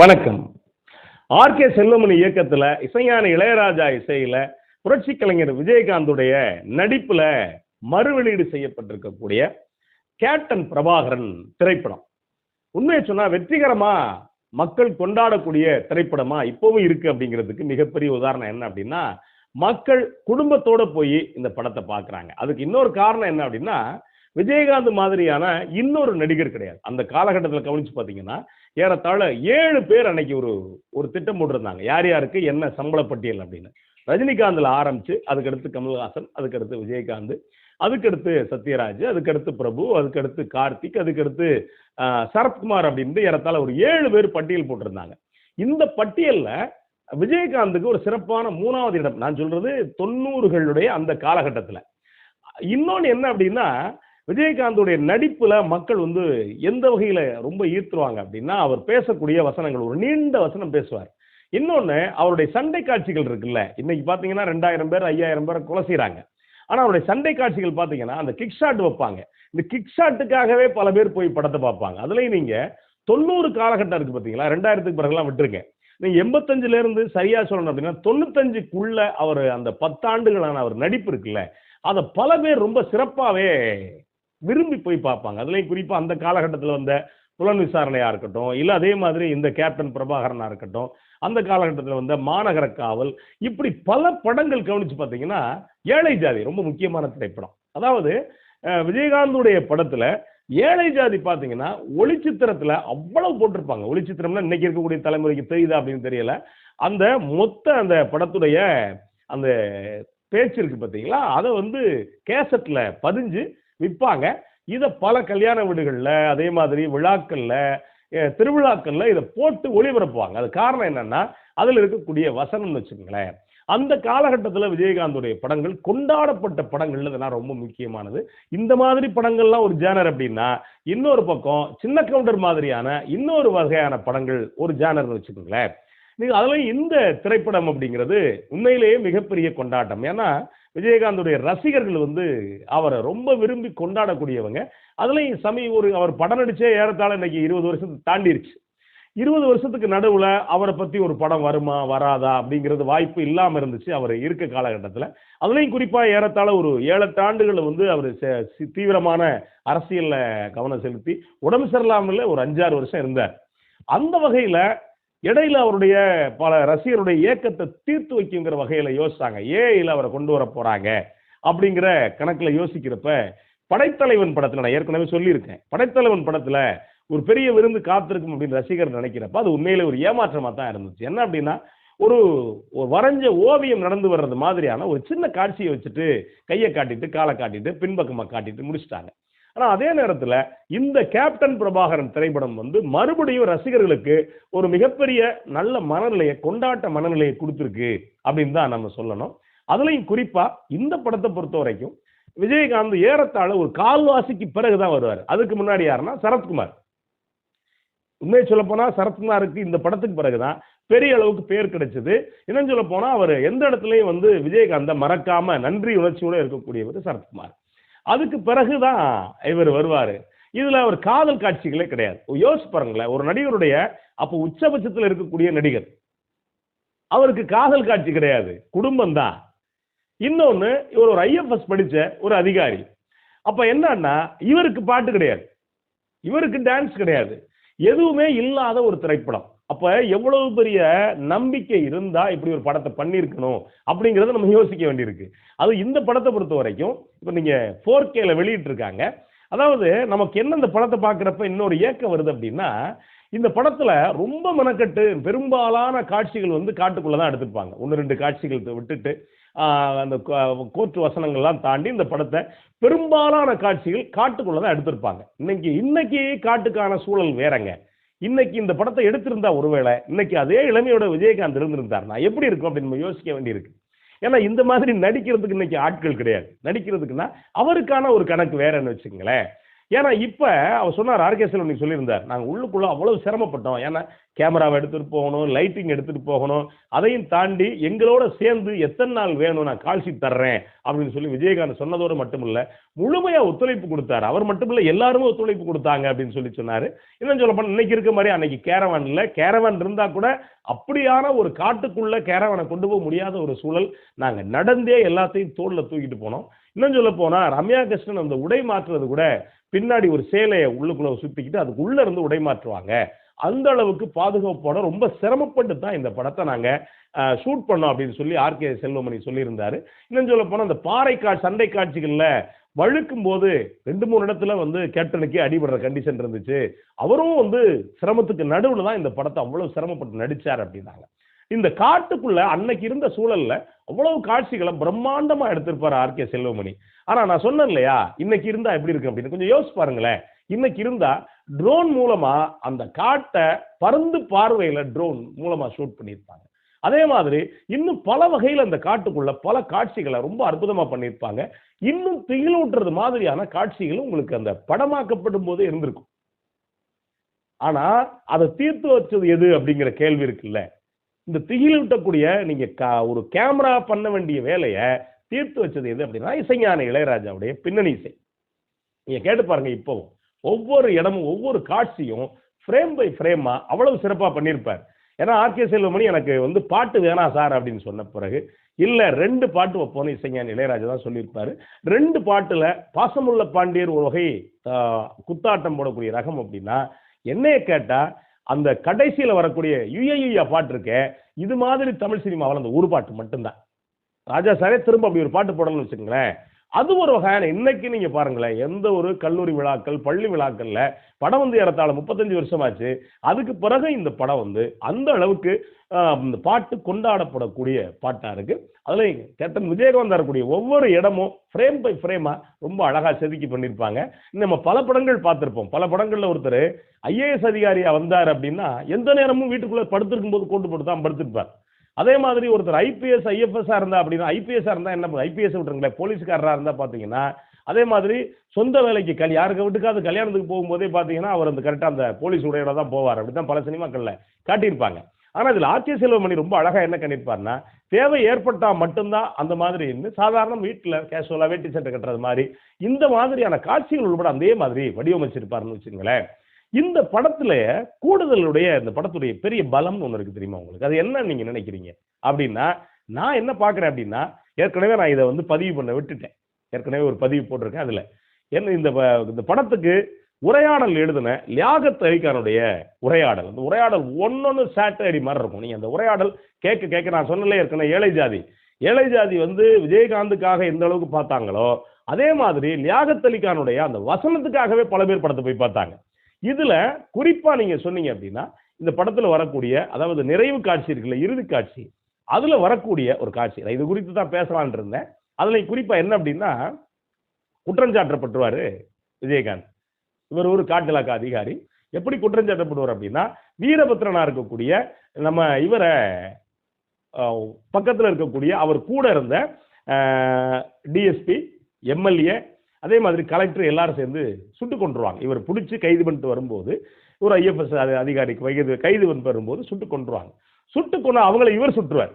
வணக்கம். ஆர்கே செல்வமணி இயக்கத்துல இசையான இளையராஜா இசையில புரட்சி கலைஞர் விஜயகாந்துடைய நடிப்புல மறு வெளியீடு செய்யப்பட்டிருக்கக்கூடிய கேப்டன் பிரபாகரன் திரைப்படம். உண்மையை சொன்னா வெற்றிகரமா மக்கள் கொண்டாடக்கூடிய திரைப்படமா இப்பவும் இருக்கு அப்படிங்கிறதுக்கு மிகப்பெரிய உதாரணம் என்ன அப்படின்னா மக்கள் குடும்பத்தோட போய் இந்த படத்தை பார்க்குறாங்க அதுக்கு இன்னொரு காரணம் என்ன அப்படின்னா விஜயகாந்த் மாதிரியான இன்னொரு நடிகர் கிடையாது. அந்த காலகட்டத்தில் கவனிச்சு பார்த்தீங்கன்னா ஏறத்தாழ ஏழு பேர் அன்னைக்கு ஒரு ஒரு திட்டம் போட்டிருந்தாங்க. யார் யாருக்கு என்ன சம்பள பட்டியல் அப்படின்னு. ரஜினிகாந்தில் ஆரம்பிச்சு அதுக்கடுத்து கமல்ஹாசன் அதுக்கடுத்து விஜயகாந்த் அதுக்கடுத்து சத்யராஜ் அதுக்கடுத்து பிரபு அதுக்கடுத்து கார்த்திக் அதுக்கடுத்து சரத்குமார் அப்படின்ட்டு ஏறத்தாழ ஒரு ஏழு பேர் பட்டியல் போட்டிருந்தாங்க. இந்த பட்டியலில் விஜயகாந்துக்கு ஒரு சிறப்பான மூணாவது இடம். நான் சொல்றது தொண்ணூறுகளுடைய அந்த காலகட்டத்தில். இன்னொன்று என்ன அப்படின்னா விஜயகாந்துடைய நடிப்புல மக்கள் வந்து எந்த வகையில ரொம்ப ஈர்த்துருவாங்க அப்படின்னா அவர் பேசக்கூடிய வசனங்கள் ஒரு நீண்ட வசனம் பேசுவார். இன்னொன்னு அவருடைய சண்டை காட்சிகள் இருக்குல்ல இன்னைக்கு பாத்தீங்கன்னா ரெண்டாயிரம் பேர் ஐயாயிரம் பேரை கொலை செய்கிறாங்க ஆனா அவருடைய சண்டை காட்சிகள் பாத்தீங்கன்னா அந்த கிக் ஷாட் வைப்பாங்க. இந்த கிக் ஷாட்டுக்காகவே பல பேர் போய் படத்தை பார்ப்பாங்க. அதுலயும் நீங்க தொண்ணூறு காலகட்டம் இருக்கு பாத்தீங்களா? ரெண்டாயிரத்துக்கு பிறகுலாம் விட்டுருங்க. நீங்க எண்பத்தஞ்சுல இருந்து சரியா சொல்லணும் அப்படின்னா தொண்ணூத்தஞ்சுக்குள்ள அவர் அந்த பத்தாண்டுகளான அவர் நடிப்பு இருக்குல்ல அதை பல பேர் ரொம்ப சிறப்பாவே விரும்பி போய் பார்ப்பாங்க. அதுலேயும் குறிப்பாக அந்த காலகட்டத்தில் வந்த புலன் விசாரணையாக இருக்கட்டும் இல்லை அதே மாதிரி இந்த கேப்டன் பிரபாகரனாக இருக்கட்டும் அந்த காலகட்டத்தில் வந்த மாநகர காவல் இப்படி பல படங்கள் கவனித்து பார்த்தீங்கன்னா ஏழை ஜாதி ரொம்ப முக்கியமான திரைப்படம். அதாவது விஜயகாந்துடைய படத்தில் ஏழை ஜாதி பார்த்தீங்கன்னா ஒளிச்சித்திரத்தில் அவ்வளவு போட்டிருப்பாங்க. ஒளிச்சித்திரம்னா இன்னைக்கு இருக்கக்கூடிய தலைமுறைக்கு தெரியுதா அப்படின்னு தெரியல. அந்த மொத்த அந்த படத்துடைய அந்த பேச்சு இருக்கு பார்த்தீங்களா அதை வந்து கேசட்டில் பதிஞ்சு விற்பாங்க இதை பல கல்யாண வீடுகளில் அதே மாதிரி விழாக்கள்ல திருவிழாக்களில் திருவிழாக்கள்ல இதை போட்டு ஒளிபரப்புவாங்க. அது காரணம் என்னன்னா அதில் இருக்கக்கூடிய வசனம்னு வச்சுக்கோங்களேன். அந்த காலகட்டத்தில் விஜயகாந்துடைய படங்கள் கொண்டாடப்பட்ட படங்கள்ல இதெல்லாம் ரொம்ப முக்கியமானது. இந்த மாதிரி படங்கள்லாம் ஒரு ஜேனர் அப்படின்னா இன்னொரு பக்கம் சின்ன கவுண்டர் மாதிரியான இன்னொரு வகையான படங்கள் ஒரு ஜேனர்னு வச்சுக்கோங்களேன். நீங்கள் அதில் இந்த திரைப்படம் அப்படிங்கிறது உண்மையிலேயே மிகப்பெரிய கொண்டாட்டம். ஏன்னா விஜயகாந்துடைய ரசிகர்கள் வந்து அவரை ரொம்ப விரும்பி கொண்டாடக்கூடியவங்க. அதுலேயும் சமீ ஒரு அவர் படம் நடிச்சே ஏறத்தாழ இன்னைக்கு இருபது வருஷத்தை தாண்டிருச்சு. இருபது வருஷத்துக்கு நடுவில் அவரை பற்றி ஒரு படம் வருமா வராதா அப்படிங்கிறது வாய்ப்பு இல்லாமல் இருந்துச்சு அவர் இருக்க காலகட்டத்தில். அதுலேயும் குறிப்பாக ஏறத்தாழ ஒரு ஏழெட்டு ஆண்டுகள் வந்து அவர் சி- தீவிரமான அரசியலில் கவனம் செலுத்தி உடம்பு சரியில்லாமல் ஒரு அஞ்சாறு வருஷம் இருந்தார். அந்த வகையில் இடையில அவருடைய பல ரசிகருடைய இயக்கத்தை தீர்த்து வைக்குங்கிற வகையில யோசிச்சாங்க. ஏஐல அவரை கொண்டு வர போறாங்க அப்படிங்கிற கணக்குல யோசிக்கிறப்ப படைத்தலைவன் படத்துல நான் ஏற்கனவே சொல்லியிருக்கேன். படைத்தலைவன் படத்துல ஒரு பெரிய விருந்து காத்திருக்கும் அப்படின்னு ரசிகர் நினைக்கிறப்ப அது உண்மையிலே ஒரு ஏமாற்றமா தான் இருந்துச்சு. என்ன அப்படின்னா ஒரு ஒரு வரைஞ்ச ஓவியம் நடந்து வர்றது மாதிரியான ஒரு சின்ன காட்சியை வச்சுட்டு கையை காட்டிட்டு காலை காட்டிட்டு பின்பக்கமாக காட்டிட்டு முடிச்சிட்டாங்க. ஆனால் அதே நேரத்தில் இந்த கேப்டன் பிரபாகரன் திரைப்படம் வந்து மறுபடியும் ரசிகர்களுக்கு ஒரு மிகப்பெரிய நல்ல மனநிலையை கொண்டாட்ட மனநிலையை கொடுத்துருக்கு அப்படின்னு தான் நம்ம சொல்லணும். அதுலையும் குறிப்பாக இந்த படத்தை பொறுத்த வரைக்கும் விஜயகாந்த் ஏறத்தாழ ஒரு கால்வாசிக்கு பிறகுதான் வருவார். அதுக்கு முன்னாடி யாருன்னா சரத்குமார். உண்மையை சொல்ல போனால் சரத்குமாருக்கு இந்த படத்துக்கு பிறகுதான் பெரிய அளவுக்கு பேர் கிடைச்சது. இன்னும் சொல்ல போனால் அவர் எந்த இடத்துலையும் வந்து விஜயகாந்த மறக்காம நன்றி உணர்ச்சியோட இருக்கக்கூடியவர் சரத்குமார். அதுக்கு பிறகுதான் இவர் வருவாரு. இதுல அவர் காதல் காட்சிகளே கிடையாது. யோசிச்சு பாருங்களேன் ஒரு நடிகருடைய அப்போ உச்சபட்சத்தில் இருக்கக்கூடிய நடிகர். அவருக்கு காதல் காட்சி கிடையாது குடும்பம் தான் இன்னொன்னு இவர் ஒரு ஐஎஃப்எஸ் படிச்ச ஒரு அதிகாரி. அப்ப என்னன்னா இவருக்கு பாட்டு கிடையாது. இவருக்கு டான்ஸ் கிடையாது. எதுவுமே இல்லாத ஒரு திரைப்படம். அப்ப எவ்வளவு பெரிய நம்பிக்கை இருந்தா இப்படி ஒரு படத்தை பண்ணியிருக்கணும் அப்படிங்கறத நம்ம யோசிக்க வேண்டியிருக்கு. அது இந்த படத்தை பொறுத்த வரைக்கும் இப்போ நீங்க ஃபோர் கேல வெளியிட்டு இருக்காங்க அதாவது நமக்கு என்ன இந்த படத்தை பார்க்குறப்ப இன்னொரு ஏக்கம் வருது அப்படின்னா இந்த படத்துல ரொம்ப மெனக்கட்டு பெரும்பாலான காட்சிகள் வந்து காட்டுக்குள்ள தான் எடுத்திருப்பாங்க. ஒன்று ரெண்டு காட்சிகள் விட்டுட்டு அந்த கோர்ட் வசனங்கள்லாம் தாண்டி இந்த படத்தை பெரும்பாலான காட்சிகள் காட்டுக்குள்ள தான் எடுத்திருப்பாங்க. இன்னைக்கு இன்னைக்கு காட்டுக்கான சூழல் வேறங்க. இன்னைக்கு இந்த படத்தை எடுத்திருந்தா ஒருவேளை இன்னைக்கு அதே இளமையோட விஜயகாந்த் இருந்திருந்தாருன்னா எப்படி இருக்கும் அப்படின்னு நம்ம யோசிக்க வேண்டியிருக்கு. ஏன்னா இந்த மாதிரி நடிக்கிறதுக்கு இன்னைக்கு ஆட்கள் கிடையாது. நடிக்கிறதுக்குன்னா அவருக்கான ஒரு கணக்கு வேறன்னு வச்சுக்கங்களேன். ஏன்னா இப்போ அவர் சொன்னார் ஆர்கே உன்னைக்கு சொல்லியிருந்தார் நாங்கள் உள்ளுக்குள்ளே அவ்வளோ சிரமப்பட்டோம். ஏன்னா கேமராவை எடுத்துகிட்டு போகணும் லைட்டிங் எடுத்துகிட்டு போகணும் அதையும் தாண்டி எங்களோட சேர்ந்து எத்தனை நாள் வேணும் நான் கால்ஷீட் தர்றேன் அப்படின்னு சொல்லி விஜயகாந்த் சொன்னதோடு மட்டும் இல்லை முழுமையாக ஒத்துழைப்பு கொடுத்தாரு. அவர் மட்டும் இல்லை எல்லாருமே ஒத்துழைப்பு கொடுத்தாங்க அப்படின்னு சொல்லி சொன்னார். இன்னும் சொல்ல இன்னைக்கு இருக்க மாதிரி அன்னைக்கு கேரவான் இல்லை. கேரவான் இருந்தால் கூட அப்படியான ஒரு காட்டுக்குள்ளே கேரவானை கொண்டு போக முடியாத ஒரு சூழல் நாங்கள் நடந்தே எல்லாத்தையும் தோளில் தூக்கிட்டு போனோம். இன்னும் சொல்ல போனா ரம்யா கிருஷ்ணன் அந்த உடை மாற்றுறது கூட பின்னாடி ஒரு சேலையை உள்ளுக்குள்ள சுத்திக்கிட்டு அதுக்கு உள்ள இருந்து உடை மாற்றுவாங்க. அந்த அளவுக்கு பாதுகாப்போட ரொம்ப சிரமப்பட்டு தான் இந்த படத்தை நாங்க ஷூட் பண்ணோம் அப்படின்னு சொல்லி ஆர்கே செல்வமணி சொல்லியிருந்தாரு. இன்னும் சொல்ல போனா அந்த பாறை கா சண்டை காட்சிகள்ல வழுக்கும் போது ரெண்டு மூணு இடத்துல வந்து கேப்டனுக்கு அடிபடுற கண்டிஷன் இருந்துச்சு. அவரும் வந்து சிரமத்துக்கு நடுவில் தான் இந்த படத்தை அவ்வளவு சிரமப்பட்டு நடிச்சார் அப்படின்னாங்க. இந்த காட்டுக்குள்ள அன்னைக்கு இருந்த சூழல்ல அவ்வளவு காட்சிகளை பிரம்மாண்டமா எடுத்திருப்பாரு ஆர்கே செல்வமணி. ஆனா நான் சொன்னேன் இல்லையா? இன்னைக்கு இருந்தா எப்படி இருக்கு அப்படின்னு? கொஞ்சம் யோசிச்சு பாருங்களேன். இன்னைக்கு இருந்தா ட்ரோன் மூலமா அந்த காட்டை பறந்து பார்வையில ட்ரோன் மூலமா ஷூட் பண்ணியிருப்பாங்க. அதே மாதிரி இன்னும் பல வகையில் அந்த காட்டுக்குள்ள பல காட்சிகளை ரொம்ப அற்புதமா பண்ணியிருப்பாங்க. இன்னும் திகிலூட்டுறது மாதிரியான காட்சிகளும் உங்களுக்கு அந்த படமாக்கப்படும் போதே இருந்திருக்கும். ஆனா அதை தீர்த்து வச்சது எது அப்படிங்கிற கேள்வி இருக்குல்ல? இந்த திகிலூட்டக்கூடிய நீங்க கா- ஒரு கேமரா பண்ண வேண்டிய வேலையை தீர்த்து வச்சது எது அப்படின்னா இசைஞான இளையராஜாவுடைய பின்னணி இசை. நீங்க கேட்டு பாருங்க இப்போவும் ஒவ்வொரு இடமும் ஒவ்வொரு காட்சியும் ஃப்ரேம் பை ஃப்ரேமா அவ்வளவு சிறப்பா பண்ணியிருப்பார். ஏன்னா ஆர்கே செல்வமணி எனக்கு வந்து பாட்டு வேணாம் சார் அப்படின்னு சொன்ன பிறகு இல்ல ரெண்டு பாட்டு வைப்போம்னு இசைஞான இளையராஜா தான் சொல்லியிருப்பாரு. ரெண்டு பாட்டுல பாசமுள்ள பாண்டியர் ஒரு வகை குத்தாட்டம் போடக்கூடிய ரகம் அப்படின்னா என்னைய கேட்டா அந்த கடைசியில் வரக்கூடிய யுஏயுயா பாட்டு இருக்கே இது மாதிரி தமிழ் சினிமாவில் அந்த ஒரு பாட்டு மட்டும்தான். ராஜா சாரே திரும்ப அப்படி ஒரு பாட்டு போடணும்னு வச்சுக்கோங்களேன். அது ஒரு வகையான இன்னைக்கு நீங்க பாருங்களேன் எந்த ஒரு கல்லூரி விழாக்கள் பள்ளி விழாக்கள்ல படம் வந்து ஏறத்தாழ முப்பத்தஞ்சு வருஷமாச்சு. அதுக்கு பிறகு இந்த படம் வந்து அந்த அளவுக்கு இந்த பாட்டு கொண்டாடப்படக்கூடிய பாட்டா இருக்கு. அதுல கேப்டன் விஜயகாந்த் வரக்கூடிய ஒவ்வொரு இடமும் ஃப்ரேம் பை ஃப்ரேமா ரொம்ப அழகா செதுக்கி பண்ணியிருப்பாங்க நம்ம பல படங்கள் பார்த்துருப்போம். பல படங்கள்ல ஒருத்தர் ஐஏஎஸ் அதிகாரியா வந்தார் அப்படின்னா எந்த நேரமும் வீட்டுக்குள்ள படுத்திருக்கும் போது கொண்டு போட்டு தான் படுத்திருப்பார். அதே மாதிரி ஒருத்தர் ஐபிஎஸ் ஐஎஃப்எஸ்ஸாக இருந்தால் அப்படின்னா ஐபிஎஸ்ஸாக இருந்தால் என்ன ஐபிஎஸ் விட்டுருங்களேன். போலீஸ்காரராக இருந்தால் பார்த்தீங்கன்னா அதே மாதிரி சொந்த வேலைக்கு கல் யாருக்கு வீட்டுக்காவது கல்யாணத்துக்கு போகும்போதே பார்த்தீங்கன்னா அவர் அந்த கரெக்டாக அந்த போலீஸ் உடையோட தான் போவார். அப்படி தான் பல சினிமாக்களில் காட்டியிருப்பாங்க. ஆனால் இதில் ஆட்சிய செல்வமணி ரொம்ப அழகாக என்ன கண்டிப்பார்னா தேவை ஏற்பட்டால் மட்டும்தான் அந்த மாதிரி இருந்து சாதாரண வீட்டில் கேஷுவலாக வேட்டி சட்டை கட்டுறது மாதிரி இந்த மாதிரியான காட்சிகள் உள்பட அதே மாதிரி வடிவமைச்சிருப்பாருன்னு வச்சுங்களேன் இந்த படத்துல கூடுதலுடைய இந்த படத்துடைய பெரிய பலம்னு ஒன்று இருக்கு தெரியுமா உங்களுக்கு? அது என்ன நீங்க நினைக்கிறீங்க? அப்படின்னா நான் என்ன பார்க்குறேன் அப்படின்னா ஏற்கனவே நான் இதை வந்து பதிவு பண்ண விட்டுட்டேன். ஏற்கனவே ஒரு பதிவு போட்டிருக்கேன் அதுல. என்ன இந்த இந்த படத்துக்கு உரையாடல் எழுதின லியாகத் அலிகானுடைய உரையாடல். அந்த உரையாடல் ஒன்னொன்னு சாட்டை மாதிரி இருக்கும். நீங்க அந்த உரையாடல் கேட்க கேட்க நான் சொன்னல ஏற்கனவே ஏழை ஜாதி. ஏழை ஜாதி வந்து விஜயகாந்துக்காக எந்த அளவுக்கு பார்த்தாங்களோ அதே மாதிரி லியாகத் அலிகானுடைய அந்த வசனத்துக்காகவே பல பேர் படத்தை போய் பார்த்தாங்க. இதுல குறிப்பா நீங்க சொன்னீங்க அப்படின்னா இந்த படத்துல வரக்கூடிய அதாவது நிறைவு காட்சி இருக்குல்ல இறுதி காட்சி அதுல வரக்கூடிய ஒரு காட்சி. நான் இது குறித்து தான் பேசலாம்னு இருந்தேன். அதுல குறிப்பா என்ன அப்படின்னா குற்றஞ்சாட்டப்பட்டுருவாரு விஜயகாந்த். இவர் ஒரு காட்டிலாக்க அதிகாரி. எப்படி குற்றஞ்சாட்டப்படுவார் அப்படின்னா வீரபத்ரனா இருக்கக்கூடிய நம்ம இவரை பக்கத்தில் பக்கத்துல இருக்கக்கூடிய அவர் கூட இருந்த டிஎஸ்பி எம்எல்ஏ அதே மாதிரி கலெக்டர் எல்லாரும் சேர்ந்து சுட்டு கொண்டுருவாங்க இவர் பிடிச்சி கைது பண்ணிட்டு வரும்போது ஒரு ஐஎஃப்எஸ் அதிகாரிக்கு கைது கைது பண்ணிட்டு வரும்போது சுட்டு கொண்டுருவாங்க சுட்டு கொண்டா அவங்கள இவர் சுட்டுருவார்.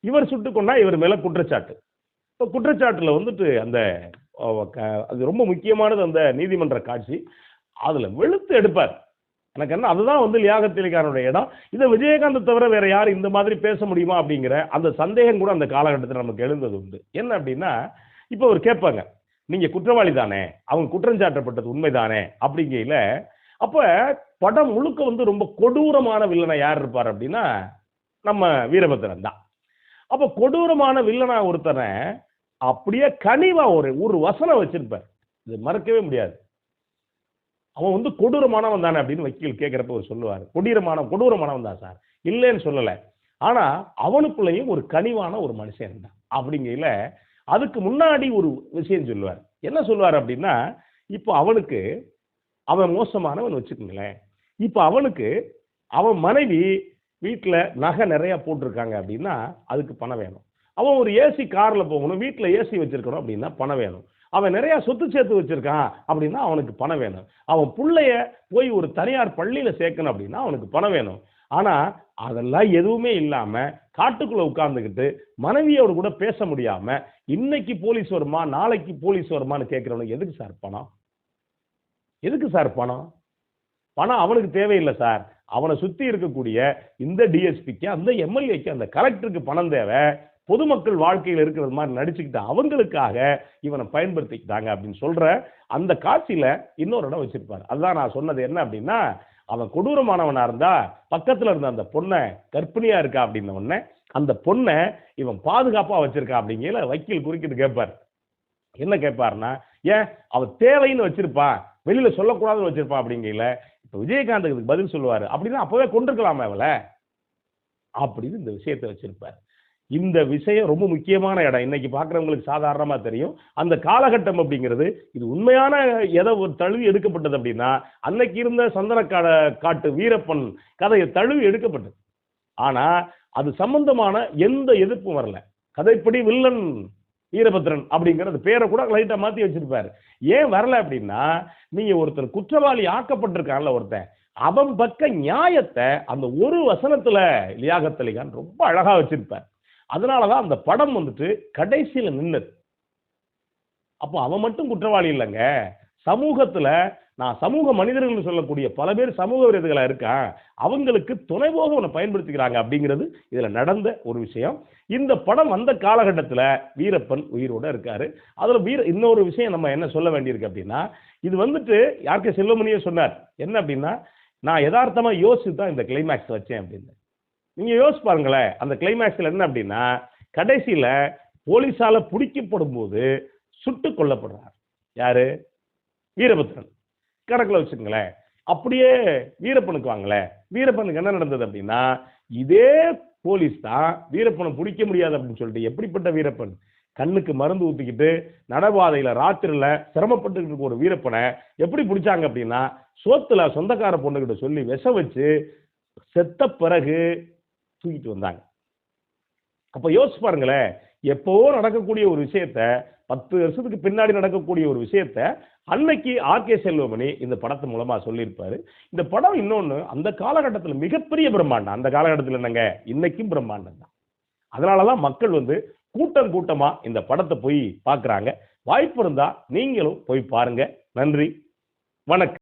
இவர் சுட்டு கொண்டா இவர் மேலே குற்றச்சாட்டு. இப்போ குற்றச்சாட்டில் வந்துட்டு அந்த அது ரொம்ப முக்கியமானது அந்த நீதிமன்ற காட்சி. அதில் வெளுத்து எடுப்பார். எனக்கு என்ன அதுதான் வந்து லியாகத்திலிகானுடைய இடம். இதை விஜயகாந்த் தவிர வேற யார் இந்த மாதிரி பேச முடியுமா அப்படிங்கிற அந்த சந்தேகம் கூட அந்த காலகட்டத்தில் நமக்கு எழுந்தது உண்டு. என்ன அப்படின்னா இப்போ அவர் கேட்பாங்க நீங்க குற்றவாளி தானே அவங்க குற்றஞ்சாட்டப்பட்டது உண்மைதானே அப்படிங்கையில அப்ப படம் முழுக்க வந்து ரொம்ப கொடூரமான வில்லனை யார் இருப்பார் அப்படின்னா நம்ம வீரபத்திரன் தான். அப்ப கொடூரமான வில்லனா ஒருத்தனை அப்படியே கனிவா ஒரு ஒரு வசனம் வச்சிருப்பார். இது மறக்கவே முடியாது. அவன் வந்து கொடூரமானவன் தானே அப்படின்னு வக்கீல் கேட்குறப்ப அவர் சொல்லுவார். கொடூரமான கொடூரமானவன் தான் சார். இல்லைன்னு சொல்லலை. ஆனா அவனுக்குள்ளேயும் ஒரு கனிவான ஒரு மனுஷன் தான் அப்படிங்கையில அதுக்கு முன்னாடி ஒரு விஷயம் சொல்லுவார். என்ன சொல்லுவார் அப்படின்னா இப்போ அவனுக்கு அவன் மோசமானவன் வச்சுக்கோங்களேன். இப்போ அவனுக்கு அவன் மனைவி வீட்டில் நகை நிறையா போட்டிருக்காங்க அப்படின்னா அதுக்கு பணம் வேணும். அவன் ஒரு ஏசி காரில் போகணும் வீட்டில் ஏசி வச்சுருக்கணும் அப்படின்னா பணம் வேணும். அவன் நிறையா சொத்து சேர்த்து வச்சுருக்கான் அப்படின்னா அவனுக்கு பணம் வேணும். அவன் பிள்ளைய போய் ஒரு தனியார் பள்ளியில் சேர்க்கணும் அப்படின்னா அவனுக்கு பணம் வேணும். ஆனா அதெல்லாம் எதுவுமே இல்லாம காட்டுக்குள்ள உட்கார்ந்துக்கிட்டு மனைவியோடு கூட பேச முடியாம இன்னைக்கு போலீஸ் வருமா நாளைக்கு போலீஸ் வருமான்னு கேட்கிறவனுக்கு எதுக்கு சார் பணம்? எதுக்கு சார் பணம்? பணம் அவனுக்கு தேவையில்லை சார். அவனை சுத்தி இருக்கக்கூடிய இந்த டிஎஸ்பிக்கு அந்த எம்எல்ஏக்கு அந்த கலெக்டருக்கு பணம் தேவை. பொதுமக்கள் வாழ்க்கையில் இருக்கிறது மாதிரி நடிச்சுக்கிட்டு அவங்களுக்காக இவனை பயன்படுத்திக்கிட்டாங்க அப்படின்னு சொல்ற அந்த காட்சியில இன்னொரு இடம் வச்சுருப்பார். அதுதான் நான் சொன்னது என்ன அப்படின்னா அவன் கொடூரமானவனா இருந்தா பக்கத்துல இருந்த அந்த பொண்ணை கர்ப்பிணியா இருக்கா அப்படின்ன உடனே அந்த பொண்ணை இவன் பாதுகாப்பா வச்சிருக்கா அப்படிங்கல வக்கீல் குறுக்கிட்டு கேட்பார் என்ன கேட்பாருன்னா ஏன் அவன் தேவைன்னு வச்சிருப்பான் வெளியில சொல்லக்கூடாதுன்னு வச்சிருப்பான் அப்படிங்கல இப்ப விஜயகாந்த் இதுக்கு பதில் சொல்லுவாரு. அப்படின்னா அப்பவே கொண்டிருக்கலாமே அவளை. அப்படின்னு இந்த விஷயத்தை வச்சுருப்பார். இந்த விஷயம் ரொம்ப முக்கியமான இடம். இன்னைக்கு பார்க்குறவங்களுக்கு சாதாரணமாக தெரியும். அந்த காலகட்டம் அப்படிங்கிறது இது உண்மையான எதை ஒரு தழுவி எடுக்கப்பட்டது அப்படின்னா அன்னைக்கு இருந்த சந்தனக்காட காட்டு வீரப்பன் கதையை தழுவி எடுக்கப்பட்டது. ஆனால் அது சம்பந்தமான எந்த எதிர்ப்பும் வரல. கதைப்படி வில்லன் வீரபத்ரன் அப்படிங்கிறது பேரை கூட லைட்டாக மாற்றி வச்சிருப்பாரு. ஏன் வரல அப்படின்னா நீங்கள் ஒருத்தர் குற்றவாளி ஆக்கப்பட்டிருக்கான்ல ஒருத்தன் அவன் பக்க நியாயத்தை அந்த ஒரு வசனத்தில் லியாகத் அலிகான் ரொம்ப அழகாக வச்சிருப்பார். அதனாலதான் அந்த படம் வந்துட்டு கடைசியில் நின்னது. அப்போ அவன் மட்டும் குற்றவாளி இல்லைங்க. சமூகத்தில் நான் சமூக மனிதர்கள் சொல்லக்கூடிய பல பேர் சமூக விரோதிகளா இருக்கான். அவங்களுக்கு துணைபோக உன்னை பயன்படுத்திக்கிறாங்க அப்படிங்கிறது இதில் நடந்த ஒரு விஷயம். இந்த படம் வந்த காலகட்டத்தில் வீரப்பன் உயிரோட இருக்காரு. அதில் வீர இன்னொரு விஷயம் நம்ம என்ன சொல்ல வேண்டியிருக்கு அப்படின்னா இது வந்துட்டு யாருக்கு செல்வமணியே சொன்னார். என்ன அப்படின்னா நான் யதார்த்தமாக யோசித்து தான் இந்த கிளைமேக்ஸ் வச்சேன் அப்படின்னு. நீங்கள் யோசிச்சு பாருங்களேன். அந்த கிளைமேக்ஸில் என்ன அப்படின்னா கடைசியில் போலீஸால் பிடிக்கப்படும் போது சுட்டு கொல்லப்படுறார். யார்? வீரபத்ரன். கணக்குல வச்சுக்கங்களேன். அப்படியே வீரப்பனுக்கு வாங்களேன். வீரப்பனுக்கு என்ன நடந்தது அப்படின்னா இதே போலீஸ் தான் வீரப்பனை பிடிக்க முடியாது அப்படின்னு சொல்லிட்டு எப்படிப்பட்ட வீரப்பன்? கண்ணுக்கு மருந்து ஊற்றிக்கிட்டு நடபாதையில் ராத்திரியில் சிரமப்பட்டுக்கிட்டு இருக்க ஒரு வீரப்பனை எப்படி பிடிச்சாங்க அப்படின்னா சோத்துல சொந்தக்கார பொண்ணுக்கிட்ட சொல்லி விஷ வச்சு செத்த பிறகு தூக்கிட்டு வந்தாங்க. அப்போ யோசிச்சு பாருங்களேன் எப்பவோ நடக்கக்கூடிய ஒரு விஷயத்த பத்து வருஷத்துக்கு பின்னாடி நடக்கக்கூடிய ஒரு விஷயத்த அன்னைக்கு ஆர்கே செல்வமணி இந்த படத்து மூலமா சொல்லியிருப்பாரு. இந்த படம் இன்னொன்று அந்த காலகட்டத்தில் மிகப்பெரிய பிரம்மாண்டம். அந்த காலகட்டத்தில் என்னங்க? இன்னைக்கும் பிரம்மாண்டம் தான். அதனால தான் மக்கள் வந்து கூட்டம் கூட்டமாக இந்த படத்தை போய் பார்க்குறாங்க வாய்ப்பு இருந்தால் நீங்களும் போய் பாருங்க. நன்றி. வணக்கம்.